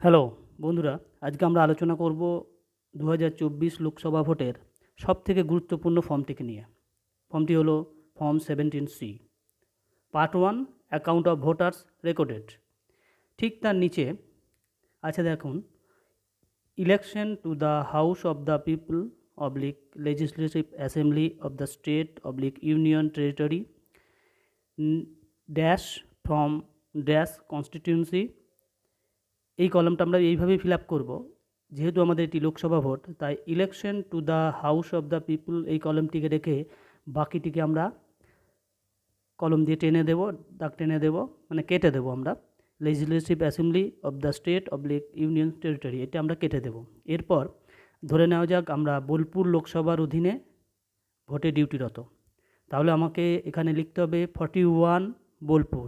Hello, বন্ধুরা, আজকে আমরা আলোচনা করব দু হাজার চব্বিশ লোকসভা ভোটের সব থেকে গুরুত্বপূর্ণ ফর্মটিকে নিয়ে। ফর্মটি হলো form seventeen C part one account of voters recorded ঠিক তার নিচে আছে দেখুন election to the house of the people oblique legislative assembly of the state oblique union territory dash from dash constituency এই কলমটা আমরা এইভাবেই ফিল আপ করব। যেহেতু আমাদের এটি লোকসভা ভোট, তাই election to the House of the People এই কলমটিকে রেখে বাকিটিকে আমরা কলম দিয়ে টেনে দেব, দাগ টেনে দেব মানে কেটে দেব আমরা। Legislative assembly of the state oblique union territory এটা আমরা কেটে দেব। এরপর ধরে নেওয়া যাক আমরা বোলপুর লোকসভার অধীনে ভোটে ডিউটিরত। তাহলে আমাকে এখানে লিখতে হবে ফর্টি ওয়ান বোলপুর।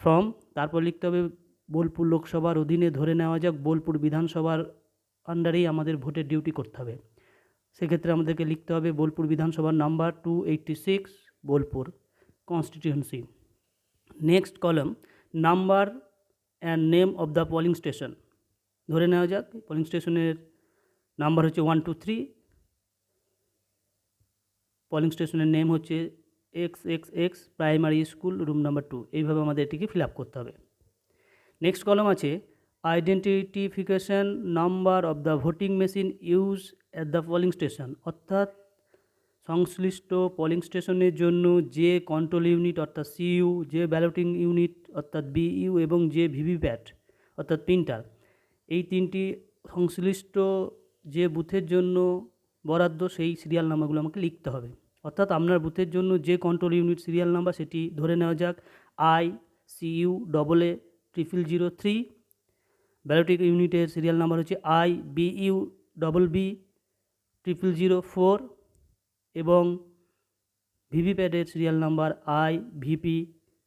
ফ্রম তারপর লিখতে হবে বোলপুর লোকসভার অধীনে ধরে নেওয়া যাক, বোলপুর বিধানসভার আন্ডারেই আমাদের ভোটের ডিউটি করতে হবে। সেক্ষেত্রে আমাদেরকে লিখতে হবে বোলপুর বিধানসভার number two eighty six Bolpur constituency next কলম number and name of the polling station ধরে নেওয়া যাক পোলিং স্টেশনের নাম্বার হচ্ছে ওয়ান টু থ্রি পোলিং স্টেশনের নেম হচ্ছে X X X primary school room number two এইভাবে আমাদের এটিকে ফিল আপ করতে হবে। নেক্সট কলম আছে identification number of the voting machine use at the polling station অর্থাৎ সংশ্লিষ্ট পোলিং স্টেশনের জন্য যে কন্ট্রোল ইউনিট অর্থাৎ সিইউ যে ব্যালটিং ইউনিট অর্থাৎ বিইউ এবং যে ভিভিপ্যাট, অর্থাৎ প্রিন্টার এই তিনটি সংশ্লিষ্ট যে বুথের জন্য বরাদ্দ, সেই সিরিয়াল নাম্বারগুলো আমাকে লিখতে হবে। অর্থাৎ আপনার বুথের জন্য যে কন্ট্রোল ইউনিট সিরিয়াল নাম্বার সেটি ধরে নেওয়া যাক I C U double A triple zero three ব্যালোটিক ইউনিটের সিরিয়াল নাম্বার হচ্ছে I B U double B triple zero four এবং ভিভিপ্যাডের serial number I V P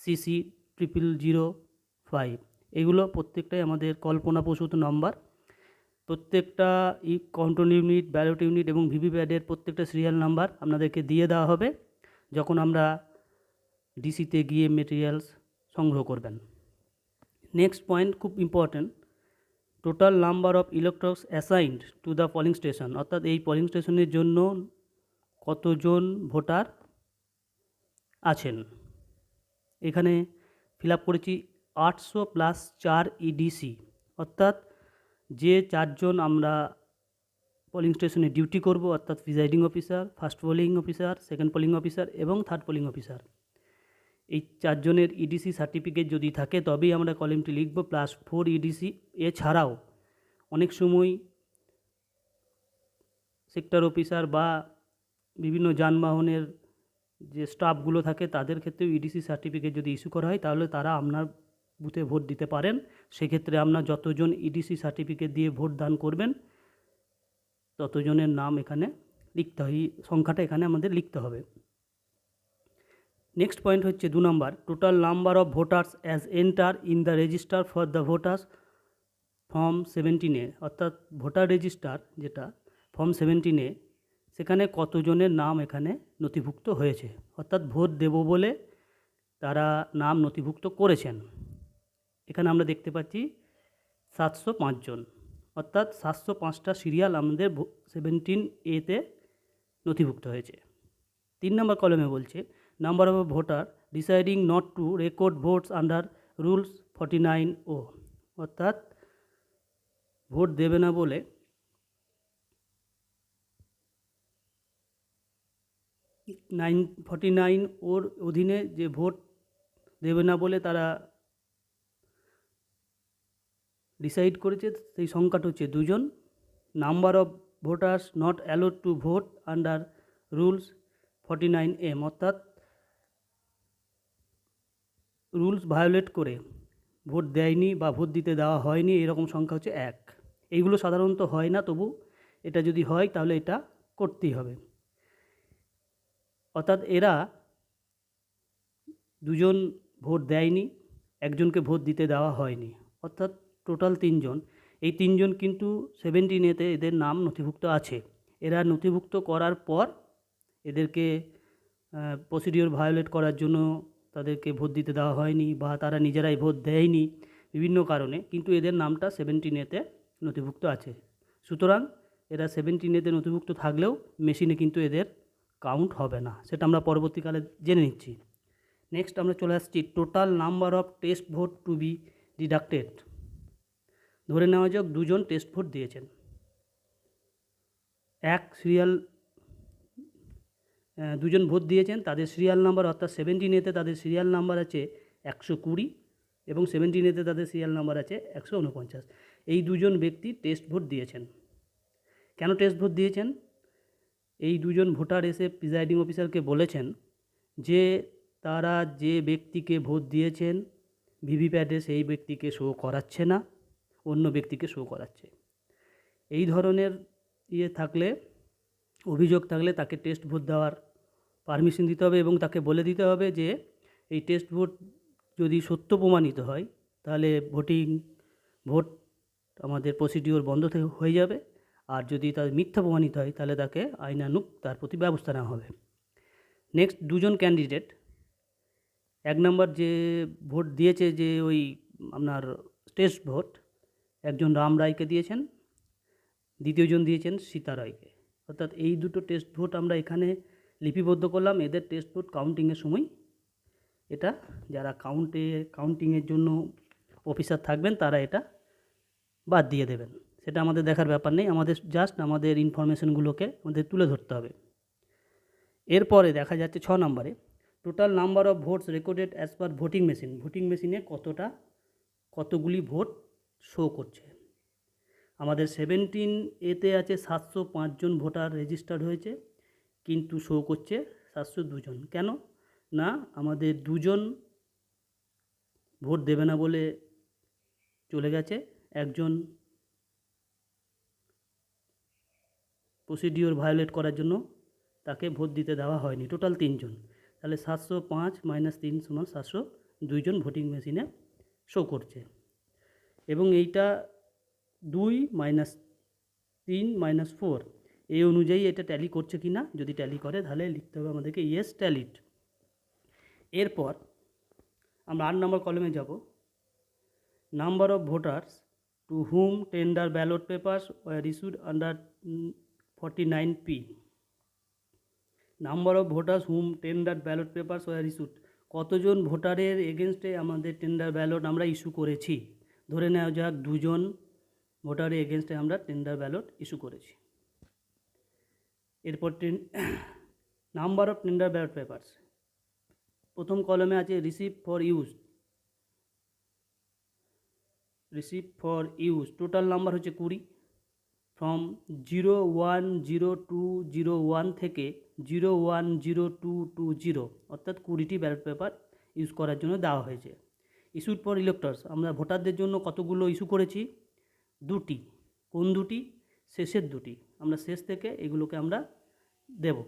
C C triple zero five এগুলো প্রত্যেকটাই আমাদের কল্পনাপ্রসূত নাম্বার প্রত্যেকটা ই কন্ট্রোল ইউনিট ব্যালট ইউনিট এবং ভিভিপ্যাডের প্রত্যেকটা সিরিয়াল নাম্বার আপনাদেরকে দিয়ে দেওয়া হবে যখন আমরা ডিসিতে গিয়ে মেটেরিয়ালস সংগ্রহ করবেন। নেক্সট পয়েন্ট খুব important total number of electors assigned to the polling station অর্থাৎ এই পোলিং স্টেশনের জন্য কতজন ভোটার আছেন? এখানে ফিল আপ করেছি আটশো প্লাস চার ইডিসি অর্থাৎ যে চারজন আমরা পোলিং স্টেশনে ডিউটি করব, অর্থাৎ presiding officer first polling officer second polling officer এবং থার্ড পোলিং অফিসার এই চারজনের ইডিসি সার্টিফিকেট যদি থাকে, তবেই আমরা কলেমটি লিখব প্লাস ফোর ইডিসি এছাড়াও অনেক সময় সেক্টর অফিসার বা বিভিন্ন যানবাহনের যে স্টাফগুলো থাকে, তাদের ক্ষেত্রেও ইডিসি সার্টিফিকেট যদি ইস্যু করা হয়, তাহলে তারা আপনার বুথে ভোট দিতে পারেন। সেক্ষেত্রে আপনার যতজন ইডিসি সার্টিফিকেট দিয়ে ভোট দান করবেন, ততজনের নাম এখানে লিখতে হয় সংখ্যাটা এখানে আমাদের লিখতে হবে। নেক্সট পয়েন্ট হচ্ছে দু নম্বর total number of voters as enter in the register for the voters form সেভেন্টিনে অর্থাৎ ভোটার রেজিস্টার যেটা ফর্ম সেভেন্টিনে সেখানে কতজনের নাম এখানে নথিভুক্ত হয়েছে? অর্থাৎ ভোট দেব বলে তারা নাম নথিভুক্ত করেছেন। এখানে আমরা দেখতে পাচ্ছি সাতশো পাঁচজন অর্থাৎ সাতশো পাঁচটা সিরিয়াল আমাদের সেভেন্টিন এতে নথিভুক্ত হয়েছে। তিন নম্বর কলমে বলছে number of voter deciding not to record votes under rules forty nine O অর্থাৎ ভোট দেবে না বলে নাইন ফর্টি নাইন ওর অধীনে যে ভোট দেবে না বলে তারা ডিসাইড করেছে, সেই সংখ্যাটা হচ্ছে দুজন। Number of voters not allowed to vote under rules forty nine M অর্থাৎ রুলস ভায়োলেট করে ভোট দেয়নি বা ভোট দিতে দেওয়া হয়নি, এরকম সংখ্যা হচ্ছে এক। এইগুলো সাধারণত হয় না, তবু এটা যদি হয় তাহলে এটা করতেই হবে। অর্থাৎ এরা দুজন ভোট দেয়নি, একজনকে ভোট দিতে দেওয়া হয়নি, অর্থাৎ টোটাল তিনজন। এই তিনজন কিন্তু সেভেন্টিন এতে এদের নাম নথিভুক্ত আছে। এরা নথিভুক্ত করার পর এদেরকে প্রসিডিওর ভায়োলেট করার জন্য তাদেরকে ভোট দিতে দেওয়া হয়নি বা তারা নিজেরাই ভোট দেয়নি বিভিন্ন কারণে। কিন্তু এদের নামটা সেভেন্টিন এতে নথিভুক্ত আছে। সুতরাং এরা সেভেন্টিন এতে নথিভুক্ত থাকলেও মেশিনে কিন্তু এদের কাউন্ট হবে না। সেটা আমরা পরবর্তীকালে জেনে নিচ্ছি। নেক্সট আমরা চলে আসছি total number of test vote to be deducted ধরে নেওয়া যাক দুজন টেস্ট ভোট দিয়েছেন। এক সিরিয়াল দুজন ভোট দিয়েছেন। তাদের সিরিয়াল নাম্বার অর্থাৎ সেভেন্টিন এতে তাদের সিরিয়াল নাম্বার আছে একশো কুড়ি এবং সেভেন্টিন এতে তাদের সিরিয়াল নাম্বার আছে একশো উনপঞ্চাশ। এই দুজন ব্যক্তি টেস্ট ভোট দিয়েছেন। কেন টেস্ট ভোট দিয়েছেন? এই দুজন ভোটার এসে প্রিজাইডিং অফিসারকে বলেছেন যে তারা যে ব্যক্তিকে ভোট দিয়েছেন, ভিভিপ্যাটে সেই ব্যক্তিকে শো করাচ্ছে না, অন্য ব্যক্তিকে শো করাচ্ছে। এই ধরনের ইয়ে থাকলে অভিযোগ থাকলে তাকে টেস্ট ভোট দেওয়ার পারমিশন দিতে হবে এবং তাকে বলে দিতে হবে যে, এই টেস্ট ভোট যদি সত্য প্রমাণিত হয়, তাহলে ভোটিং ভোট আমাদের প্রসিডিওর বন্ধ হয়ে যাবে। আর যদি তার মিথ্যা প্রমাণিত হয়, তাহলে তাকে আইনানুক তার প্রতি ব্যবস্থা নেওয়া হবে। নেক্সট দুজন ক্যান্ডিডেট এক নম্বর যে ভোট দিয়েছে যে ওই আপনার টেস্ট ভোট একজন রাম রায়কে দিয়েছেন, দ্বিতীয়জন দিয়েছেন সীতা রায়কে। অর্থাৎ এই দুটো টেস্ট ভোট আমরা এখানে লিপিবদ্ধ করলাম। এদের টেস্ট ভোট কাউন্টিংয়ের সময়। এটা যারা কাউন্টে কাউন্টিংয়ের জন্য অফিসার থাকবেন, তারা এটা বাদ দিয়ে দেবেন। সেটা আমাদের দেখার ব্যাপার নেই। আমাদের জাস্ট আমাদের ইনফরমেশনগুলোকে আমাদের তুলে ধরতে হবে। এরপরে দেখা যাচ্ছে ছ নম্বরে total number of votes recorded as per voting machine voting মেশিনে কতটা, কতগুলি ভোট শো করছে? আমাদের সেভেন্টিন এতে আছে সাতশো পাঁচজন ভোটার রেজিস্টার্ড হয়েছে, কিন্তু শো করছে সাতশো দুজন। কেন? না, আমাদের দুজন ভোট দেবে না বলে চলে গেছে। একজন প্রসিডিওর ভায়োলেট করার জন্য তাকে ভোট দিতে দেওয়া হয়নি টোটাল তিনজন। তাহলে সাতশো পাঁচ মাইনাস তিন সমান সাতশো দুইজন ভোটিং মেশিনে শো করছে। এবং এইটা দুই মাইনাস তিন মাইনাস ফোর। এই অনুযায়ী এটা ট্যালি করছে কি না যদি ট্যালি করে, তাহলে লিখতে হবে আমাদেরকে ইয়েস ট্যালিড এরপর আমরা আট নম্বর কলমে যাব। Number of voters to whom tender ballot papers were issued under forty nine P number of voters whom tender ballot papers were issued কতজন ভোটারের এগেনস্টে আমাদের টেন্ডার ব্যালট আমরা ইস্যু করেছি? ধরে নেওয়া যাক, দুজন ভোটারের এগেনস্টে আমরা টেন্ডার ব্যালট ইস্যু করেছি। এরপর ten number of tender ballot papers প্রথম কলমে আছে receive for use receive for use total number হচ্ছে কুড়ি। From zero one zero two zero one থেকে zero one zero two two zero অর্থাৎ কুড়িটি ব্যালট পেপার ইউজ করার জন্য দেওয়া হয়েছে। ইস্যুড ফর ইলেক্টর্স আমরা ভোটারদের জন্য কতগুলো ইস্যু করেছি? দুটি। কোন দুটি? শেষের দুটি। আমরা শেষ থেকে এগুলোকে আমরা দেব।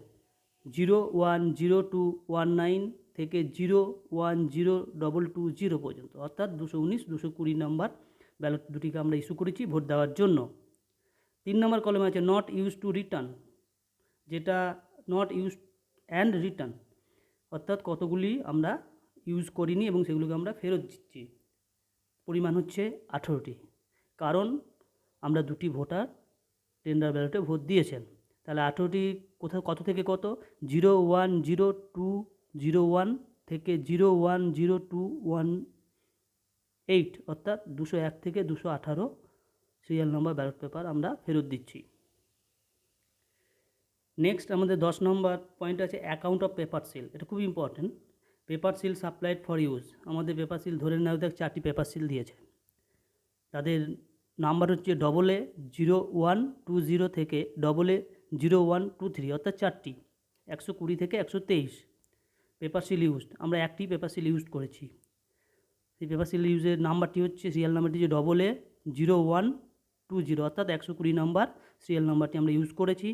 Zero one zero two one nine থেকে zero one zero double two zero পর্যন্ত। অর্থাৎ দুশো উনিশ, দুশো কুড়ি নাম্বার ব্যালট দুটিকে আমরা ইস্যু করেছি ভোট দেওয়ার জন্য। তিন নম্বর কলমে আছে নট ইউজ টু রিটার্ন যেটা নট ইউজ অ্যান্ড রিটার্ন অর্থাৎ কতগুলি আমরা ইউজ করিনি এবং সেগুলোকে আমরা ফেরত দিচ্ছি। পরিমাণ হচ্ছে আঠেরোটি। কারণ আমরা দুটি ভোটার টেন্ডার ব্যালটে ভোট দিয়েছেন। তাহলে আঠেরোটি কোথাও কত থেকে কত? Zero one zero two zero one থেকে zero one zero two one eight, অর্থাৎ দুশো এক থেকে দুশো আঠারো সিরিয়াল নম্বর ব্যালট পেপার আমরা ফেরত দিচ্ছি। নেক্সট আমাদের দশ নম্বর পয়েন্ট আছে অ্যাকাউন্ট অফ পেপার সিল এটা খুব important paper seal supplied for use আমাদের পেপার সিল ধরে নেওয়া দেখ চারটি পেপার সিল দিয়েছে। তাদের নাম্বার হচ্ছে double A zero one two zero থেকে double A zero one two three অর্থাৎ চারটি, একশো কুড়ি থেকে একশো তেইশ পেপার সিল ইউজড আমরা একটি পেপার সিল ইউজ করেছি। সেই পেপার সিল ইউজের নাম্বারটি হচ্ছে সিরিয়াল নাম্বারটি হচ্ছে double A zero one two zero অর্থাৎ একশো কুড়ি নাম্বার সিরিয়াল নাম্বারটি আমরা ইউজ করেছি।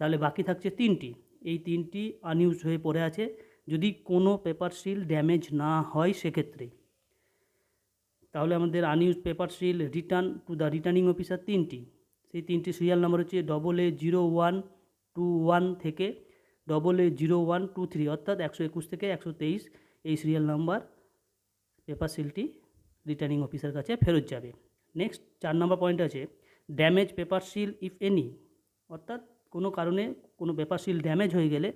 তাহলে বাকি থাকছে তিনটি। এই তিনটি আনইউজ হয়ে পড়ে আছে। যদি কোনো পেপার সিল ড্যামেজ না হয়, সেক্ষেত্রে। তাহলে আমাদের unused paper seal return to the returning officer তিনটি। সেই তিনটি সিরিয়াল নাম্বার হচ্ছে double A zero one two one থেকে double A zero one two three অর্থাৎ একশো একুশ থেকে একশো তেইশ এই সিরিয়াল নাম্বার পেপার সিলটি রিটার্নিং অফিসার কাছে ফেরত যাবে। নেক্সট চার নম্বর পয়েন্ট আছে damage paper seal if any অর্থাৎ কোনো কারণে কোনো পেপার সিল ড্যামেজ হয়ে গেলে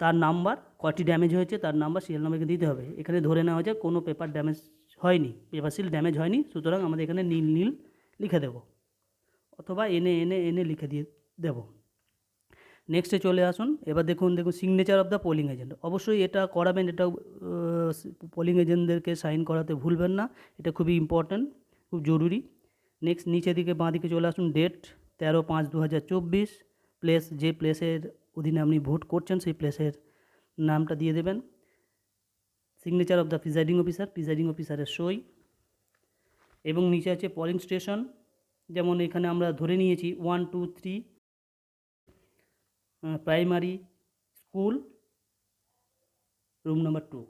তার নাম্বার কটি ড্যামেজ হয়েছে তার নাম্বার সিরিয়াল নাম্বারকে দিতে হবে। এখানে ধরে নেওয়া হয়েছে কোনো পেপার ড্যামেজ হয়নি পেপার সিল ড্যামেজ হয়নি, সুতরাং আমাদের এখানে নীল নীল লিখে দেব। অথবা এনে এনে এনে লিখে দিয়ে দেব। নেক্সটে চলে আসুন, এবার দেখুন দেখুন signature of the polling agent অবশ্যই এটা করাবেন, এটা পোলিং এজেন্টদেরকে সাইন করাতে ভুলবেন না, এটা খুবই ইম্পর্ট্যান্ট খুব জরুরি। নেক্সট নিচের দিকে বাঁ দিকে চলে আসুন ডেট তেরো পাঁচ দু হাজার চব্বিশ প্লেস যে প্লেসের অধীনে আপনি ভোট করছেন, সেই প্লেসের নামটা দিয়ে দেবেন। Signature of the presiding officer presiding অফিসারের সই এবং নিচে আছে পলিং স্টেশন যেমন এখানে আমরা ধরে নিয়েছি one two three primary school room number two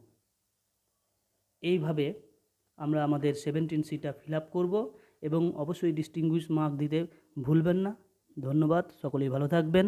এইভাবে আমরা আমাদের সেভেন্টিন সিটা ফিল আপ করব এবং অবশ্যই ডিস্টিংগুইশ মার্ক দিতে ভুলবেন না। ধন্যবাদ, সকলেই ভালো থাকবেন।